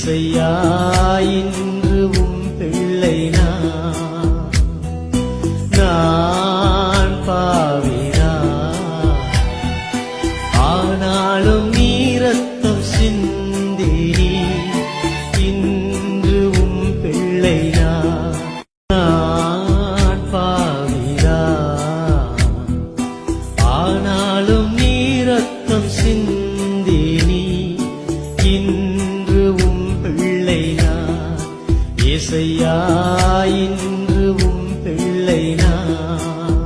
இசையா இன்று உன் பிள்ளை நான். பாவிரா ஆனாலும் நீரத்தம் சிந்தினி. இன்று உன் பிள்ளை நான். பாவிரா ஆனாலும் நீரத்தம் சிந்தி இசையா இன்று உம் பிள்ளை நான்.